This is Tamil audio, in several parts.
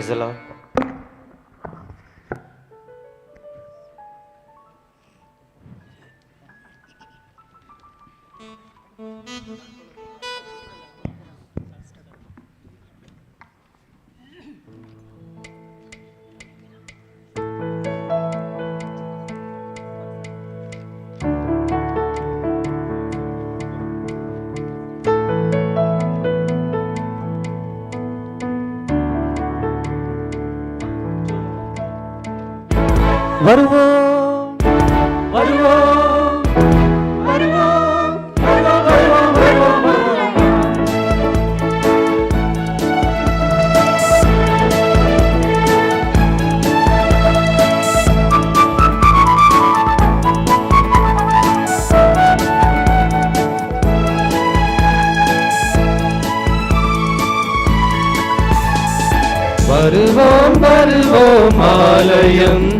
Praise the Lord. வருவோம். வருவோம் வருவோம் வருவோம் வருவோம் வருவோம் வருவோம் வருவோம் வருவோம் ஆலயம்.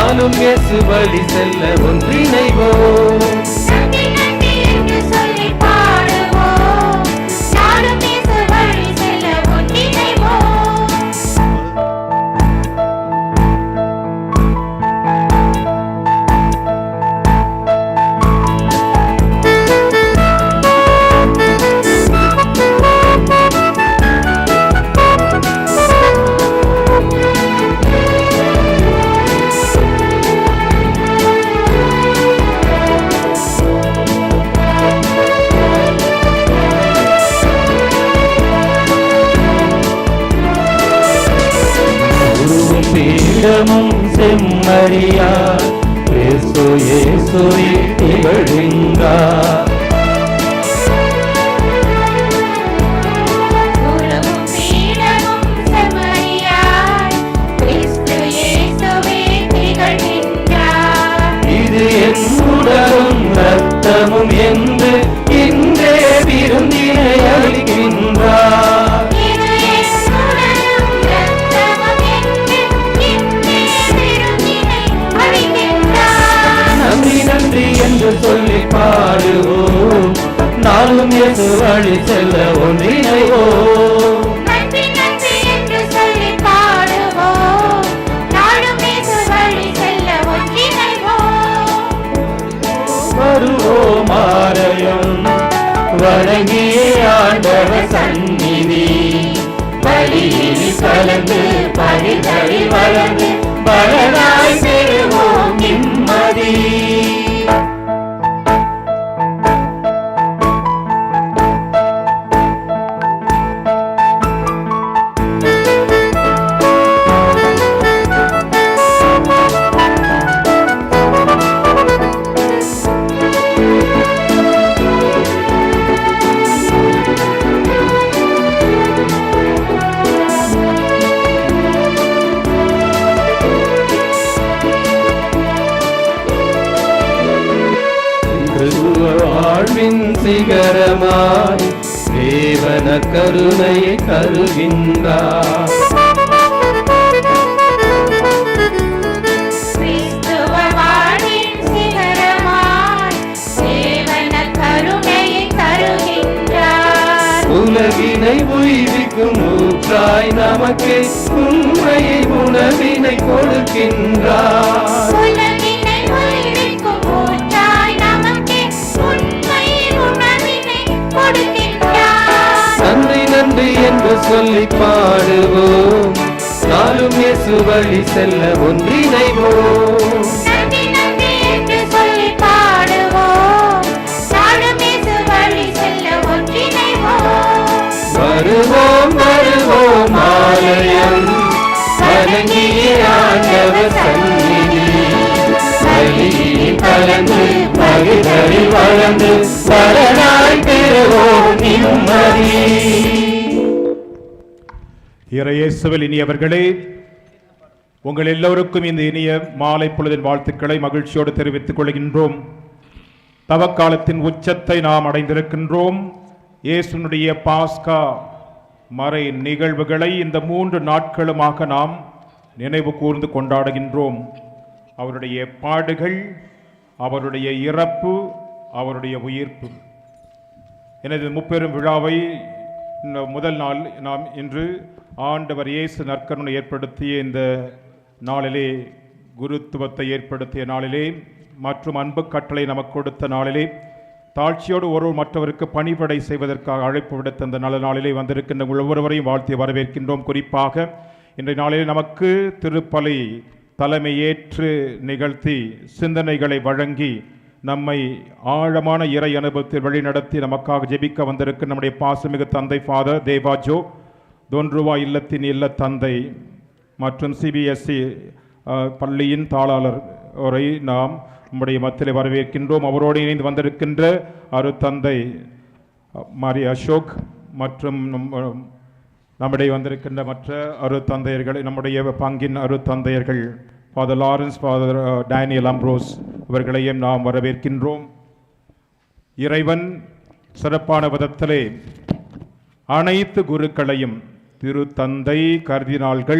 நானும் இயேசு வழி செல்ல ஒன்றிணைவோம். மரியா ஏசு ஏசுவே திகழ்கின்றார் வழி செல்ல ஒன்றிணைவோம். வருவோம் ஆலயம். வணங்கிய ஆண்டவர் சந்நிதி. பலியில் கலந்து பலி தழி வளர்ந்து பலனாய் பெறுவோம் நிம்மதி. சிகரமாய் தேவன கருணையை தருகின்றார் உலகினை உய்விக்கும் ஊற்றாய் நமக்கு உண்மையை உணவினை கொடுக்கின்றார் என்று சொல்லி பாடுவோம். நாளும் இயேசு வழி செல்ல ஒன்றிணைவோம். வருவோம் வருவோம் ஆலயம். வணங்கிய ஆண்டவர் சந்நிதி. கலந்து மகிழ்ச்சி வளர்ந்து பல பெறுவோம் நிம்மதி. இறையேசுவில் இனியவர்களே உங்கள் எல்லோருக்கும் இந்த இனிய மாலை பொழுதின் வாழ்த்துக்களை மகிழ்ச்சியோடு தெரிவித்துக் கொள்கின்றோம். தவக்காலத்தின் உச்சத்தை நாம் அடைந்திருக்கின்றோம். இயேசுனுடைய பாஸ்கா மறை நிகழ்வுகளை இந்த மூன்று நாட்களுமாக நாம் நினைவு கூர்ந்து கொண்டாடுகின்றோம். அவருடைய பாடுகள் அவருடைய இறப்பு அவருடைய உயிர்ப்பு. எனது முப்பெரும் விழாவை முதல் நாள் நாம் இன்று ஆண்டவர் இயேசு நற்கருணை ஏற்படுத்திய இந்த நாளிலே குருத்துவத்தை ஏற்படுத்திய நாளிலே மற்றும் அன்பு கட்டளை நமக்கு கொடுத்த நாளிலே தாழ்ச்சியோடு ஒருவர் மற்றவருக்கு பணிபடை செய்வதற்காக அழைப்பு விடுத்த இந்த நல்ல நாளிலே வந்திருக்கின்ற ஒவ்வொருவரையும் வாழ்த்தி வரவேற்கின்றோம். குறிப்பாக இன்றைய நாளிலே நமக்கு திருப்பலை தலைமையேற்று நிகழ்த்தி சிந்தனைகளை வழங்கி நம்மை ஆழமான இறை அனுபவத்தில் வழிநடத்தி நமக்காக ஜெபிக்க வந்திருக்க நம்முடைய பாசமிகு தந்தை ஃபாதர் தேவாஜோ தொன்றுவா இல்லத்தின் இல்ல தந்தை மற்றும் சிபிஎஸ்சி பள்ளியின் தாளாளர் அவரை நாம் நம்முடைய மத்தியில் வரவேற்கின்றோம். அவரோடு இணைந்து வந்திருக்கின்ற அருத்தந்தை மாரி அசோக் மற்றும் நம்- நம்முடைய வந்திருக்கின்ற மற்ற அருத்தந்தையர்கள் நம்முடைய பங்கின் அருத்தந்தையர்கள் father Lawrence father Daniel Ambrose இவர்களையும் நாம் வரவேற்கின்றோம். இறைவன் சிறப்பான விதத்திலே அனைத்து குருக்களையும் திருத்தந்தை கர்தினால்கள்